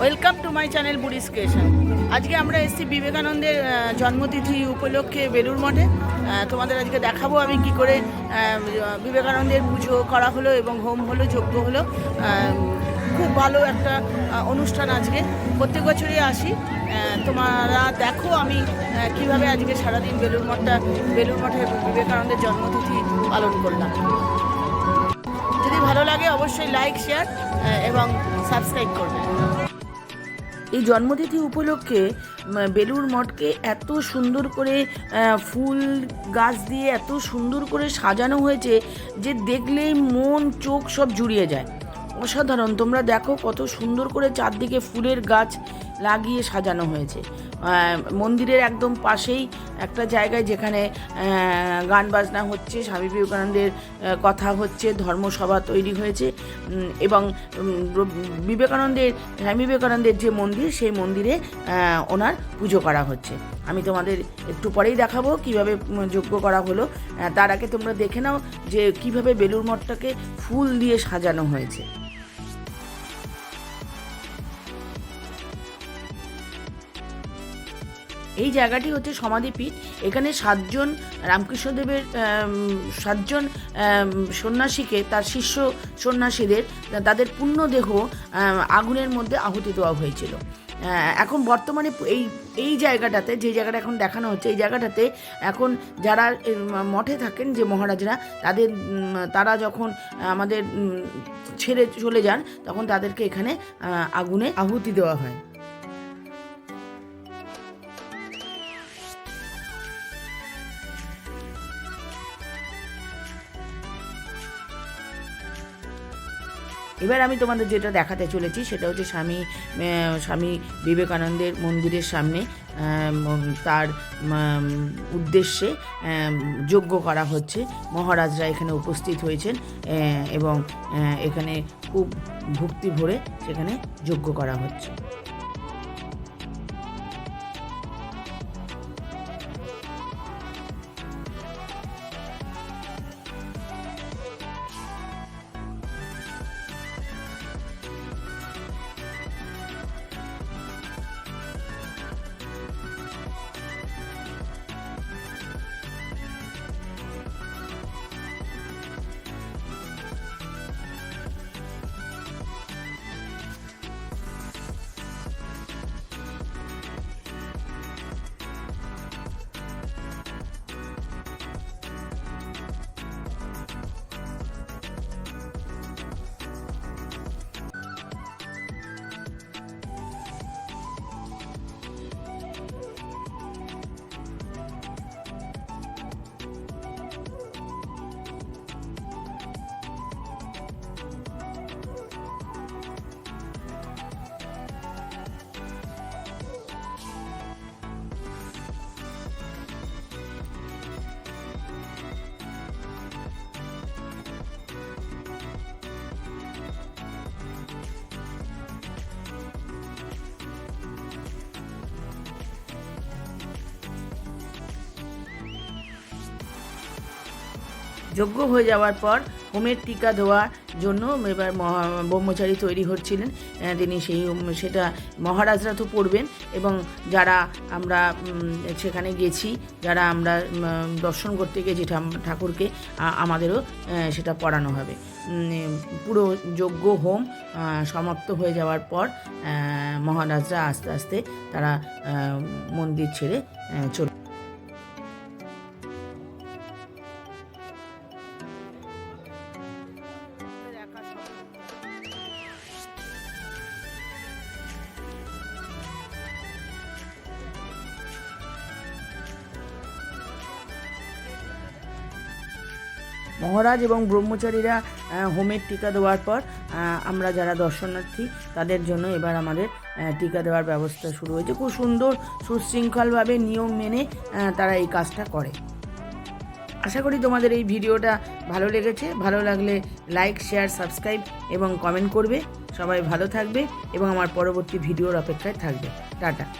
Welcome to my channel Buri's creation আজকে আমরা এসেছি বিবেকানন্দের জন্মতিথি উপলক্ষে বেলুর মঠে। তোমাদের আজকে দেখাবো আমি কি করে বিবেকানন্দের পুজো করা হলো এবং হোম হলো, যজ্ঞ হলো। খুব ভালো একটা অনুষ্ঠান আজকে। প্রত্যেক বছরই আসি। তোমরা দেখো আমি কীভাবে আজকে সারাদিন বেলুর মঠটা বেলুর মঠে বিবেকানন্দের জন্মতিথি পালন করলাম। যদি ভালো লাগে অবশ্যই লাইক শেয়ার এবং সাবস্ক্রাইব করবেন এই জন্মতিথি উপলক্ষে বেলুর মঠকে এত সুন্দর করে ফুল গাছ দিয়ে এত সুন্দর করে সাজানো হয়েছে যে দেখলেই মন, চোখ সব জুড়িয়ে যায়। অসাধারণ। তোমরা দেখো কত সুন্দর করে চারদিকে ফুলের গাছ লাগিয়ে সাজানো হয়েছে। মন্দিরের একদম পাশেই একটা জায়গায় যেখানে গান বাজনা হচ্ছে, স্বামী বিবেকানন্দের কথা হচ্ছে, ধর্মসভা তৈরি হয়েছে। এবং বিবেকানন্দের, স্বামী বিবেকানন্দের যে মন্দির, সেই মন্দিরে ওনার পুজো করা হচ্ছে। আমি তোমাদের একটু পরেই দেখাবো কীভাবে যজ্ঞ করা হলো। তার আগে তোমরা দেখে নাও যে কীভাবে বেলুর মঠটাকে ফুল দিয়ে সাজানো হয়েছে। এই জায়গাটি হচ্ছে সমাধিপীঠ। এখানে সাতজন রামকৃষ্ণদেবের সাতজন সন্ন্যাসীকে, তার শিষ্য সন্ন্যাসীদের, তাদের পূর্ণ দেহ আগুনের মধ্যে আহুতি দেওয়া হয়েছিল। এখন বর্তমানে এই এই জায়গাটাতে, যে জায়গাটা এখন দেখানো হচ্ছে, এই জায়গাটাতে এখন যারা মঠে থাকেন যে মহারাজরা, তাদের তারা যখন আমাদের ছেড়ে চলে যান, তখন তাদেরকে এখানে আগুনে আহুতি দেওয়া হয়। এবার আমি তোমাদের যেটা দেখাতে চলেছি, সেটা হচ্ছে স্বামী স্বামী বিবেকানন্দের মন্দিরের সামনে তার উদ্দেশ্যে যজ্ঞ করা হচ্ছে। মহারাজরা এখানে উপস্থিত হয়েছেন এবং এখানে খুব ভক্তি ভরে সেখানে যজ্ঞ করা হচ্ছে। যজ্ঞ হয়ে যাওয়ার পর হোমের টিকা দেওয়ার জন্য এবার মহা- ব্রহ্মচারী তৈরি হচ্ছিলেন। তিনি সেই সেটা মহারাজরা তো পড়বেন এবং যারা আমরা সেখানে গেছি, যারা আমরা দর্শন করতে গেছি ঠাকুরকে আমাদেরও সেটা পড়ানো হবে। পুরো যজ্ঞ হোম সমাপ্ত হয়ে যাওয়ার পর মহারাজরা আস্তে আস্তে তারা মন্দির ছেড়ে চলে মহারাজ এবং ব্রহ্মচারীরা হোমের টিকা দেওয়ার পর আমরা যারা দর্শনার্থী, তাদের জন্য এবার আমাদের টিকা দেওয়ার ব্যবস্থা শুরু হয়েছে। খুব সুন্দর, সুশৃঙ্খলভাবে নিয়ম মেনে তারা এই কাজটা করে। আশা করি তোমাদের এই ভিডিওটা ভালো লেগেছে। ভালো লাগলে লাইক শেয়ার সাবস্ক্রাইব এবং কমেন্ট করবে। সবাই ভালো থাকবে এবং আমার পরবর্তী ভিডিওর অপেক্ষায় থাকবে। টাটা।